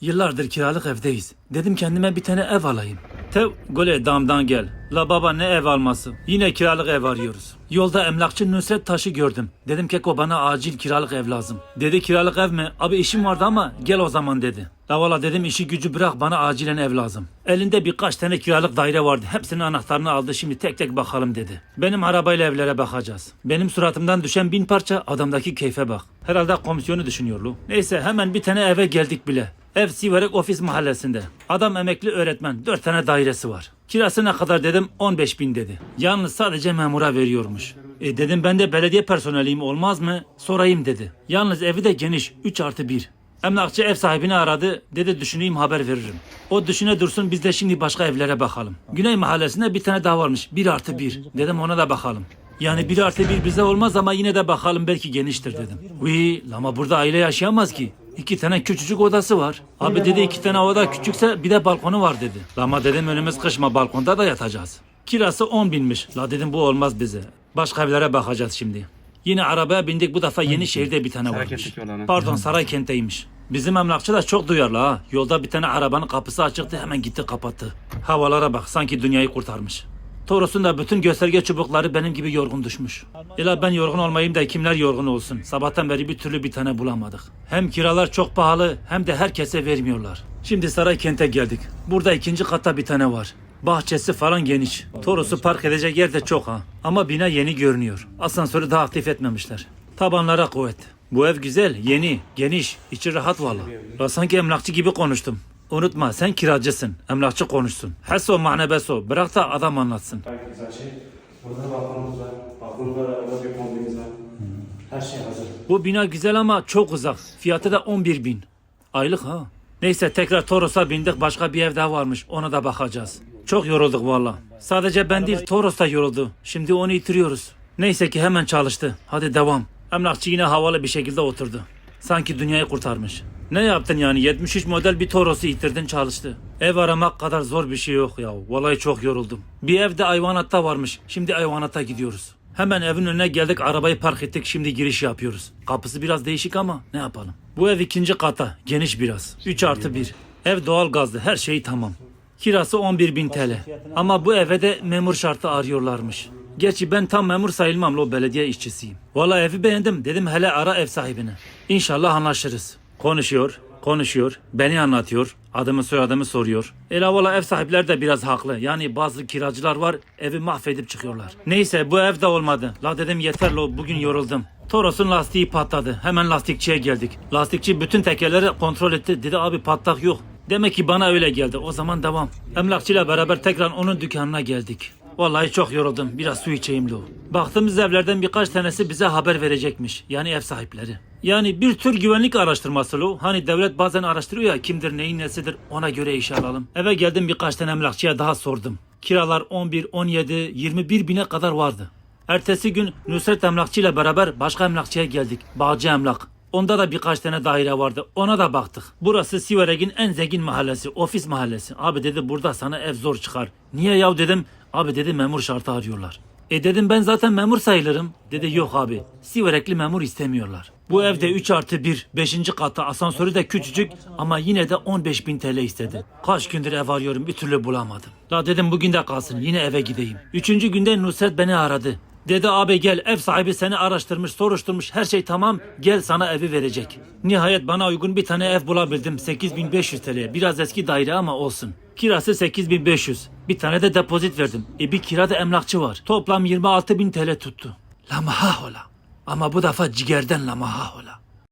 Yıllardır kiralık evdeyiz. Dedim kendime bir tane ev alayım. Tev gole damdan gel. La baba ne ev alması? Yine kiralık ev arıyoruz. Yolda emlakçı Nusret Taş'ı gördüm. Dedim Keko bana acil kiralık ev lazım. Dedi kiralık ev mi? Abi işim vardı ama gel o zaman dedi. La valla dedim işi gücü bırak bana acilen ev lazım. Elinde birkaç tane kiralık daire vardı. Hepsinin anahtarını aldı şimdi tek tek bakalım dedi. Benim arabayla evlere bakacağız. Benim suratımdan düşen bin parça adamdaki keyfe bak. Herhalde komisyonu düşünüyor lu. Neyse hemen bir tane eve geldik bile. Ev Siverek Ofis Mahallesi'nde. Adam emekli öğretmen. Dört tane dairesi var. Kirası ne kadar dedim 15 bin dedi. Yalnız sadece memura veriyormuş. E dedim ben de belediye personeliyim olmaz mı? Sorayım dedi. Yalnız evi de geniş 3 artı 1. Emlakçı ev sahibini aradı. Dedi düşüneyim haber veririm. O düşüne dursun biz de şimdi başka evlere bakalım. Güney mahallesinde bir tane daha varmış. 1 artı 1. Dedim ona da bakalım. Yani 1 artı 1 bize olmaz ama yine de bakalım belki geniştir dedim. Uy ama burada aile yaşayamaz ki. İki tane küçücük odası var. Abi dedi iki tane oda küçükse bir de balkonu var dedi. Ama dedim önümüz kışma balkonda da yatacağız. Kirası 10 binmiş. La dedim bu olmaz bize. Başka evlere bakacağız şimdi. Yine arabaya bindik bu defa Yenişehir'de bir tane varmış. Saraykent'teki. Pardon Saraykent'teymiş. Bizim emlakçı da çok duyarlı ha. Yolda bir tane arabanın kapısı açıktı hemen gitti kapattı. Havalara bak sanki dünyayı kurtarmış. Toros'un da bütün gösterge çubukları benim gibi yorgun düşmüş. Ela ben yorgun olmayayım da kimler yorgun olsun. Sabahtan beri bir türlü bir tane bulamadık. Hem kiralar çok pahalı hem de herkese vermiyorlar. Şimdi Saraykent'e geldik. Burada ikinci katta bir tane var. Bahçesi falan geniş. Toros'u park edecek yer de çok ha. Ama bina yeni görünüyor. Asansörü daha aktif etmemişler. Tabanlara kuvvet. Bu ev güzel, yeni, geniş, içi rahat valla. La sanki emlakçı gibi konuştum. Unutma sen kiracısın. Emlakçı konuşsun. Heso mane beso. Bırak da adam anlatsın. Şey. Burada balkonumuz var. Balkonumuz var, arada bir kombimiz var. Her şey hazır. Bu bina güzel ama çok uzak. Fiyatı da 11 bin. Aylık ha. Neyse tekrar Toros'a bindik. Başka bir ev daha varmış. Ona da bakacağız. Çok yorulduk valla. Sadece ben değil Toros da yoruldu. Şimdi onu itiriyoruz. Neyse ki hemen çalıştı. Hadi devam. Emlakçı yine havalı bir şekilde oturdu. Sanki dünyayı kurtarmış. Ne yaptın yani? 73 model bir Toros'u itirdin çalıştı. Ev aramak kadar zor bir şey yok ya. Vallahi çok yoruldum. Bir ev de Ayvanat'ta varmış. Şimdi Ayvanat'a gidiyoruz. Hemen evin önüne geldik arabayı park ettik şimdi giriş yapıyoruz. Kapısı biraz değişik ama ne yapalım. Bu ev ikinci kata geniş biraz. 3 artı 1. Ev doğal gazlı her şey tamam. Kirası 11 bin TL. Ama bu eve de memur şartı arıyorlarmış. Gerçi ben tam memur sayılmam lo belediye işçisiyim. Valla evi beğendim dedim hele ara ev sahibine. İnşallah anlaşırız. Konuşuyor, konuşuyor, beni anlatıyor, adımı soyadımı soruyor. Ela valla ev sahipleri de biraz haklı. Yani bazı kiracılar var evi mahvedip çıkıyorlar. Neyse bu ev de olmadı. La dedim yeter lo bugün yoruldum. Toros'un lastiği patladı. Hemen lastikçiye geldik. Lastikçi bütün tekerleri kontrol etti. Dedi abi patlak yok. Demek ki bana öyle geldi. O zaman devam. Emlakçıyla beraber tekrar onun dükkanına geldik. Vallahi çok yoruldum. Biraz su içeyim lo. Baktığımız evlerden birkaç tanesi bize haber verecekmiş. Yani ev sahipleri. Yani bir tür güvenlik araştırması lo. Hani devlet bazen araştırıyor ya kimdir neyin nesidir ona göre iş alalım. Eve geldim birkaç tane emlakçıya daha sordum. Kiralar 11, 17, 21 bine kadar vardı. Ertesi gün Nusret Emlakçı ile beraber başka emlakçıya geldik. Bağcı Emlak. Onda da birkaç tane daire vardı. Ona da baktık. Burası Siverek'in en zengin mahallesi. Ofis mahallesi. Abi dedi burada sana ev zor çıkar. Niye yav dedim. Abi dedi memur şartı arıyorlar. E dedim ben zaten memur sayılırım. Dedi yok abi. Siverekli memur istemiyorlar. Bu evde 3 artı 1, 5. katta asansörü de küçücük ama yine de 15 bin TL istedi. Kaç gündür ev arıyorum bir türlü bulamadım. La dedim bugün de kalsın yine eve gideyim. Üçüncü günde Nusret beni aradı. Dedi abi gel ev sahibi seni araştırmış soruşturmuş her şey tamam gel sana evi verecek. Nihayet bana uygun bir tane ev bulabildim 8500 TL biraz eski daire ama olsun. Kirası 8500 bir tane de depozit verdim. E bir kirada emlakçı var toplam 26000 TL tuttu. La maha ola ama bu defa cigerden la maha ola.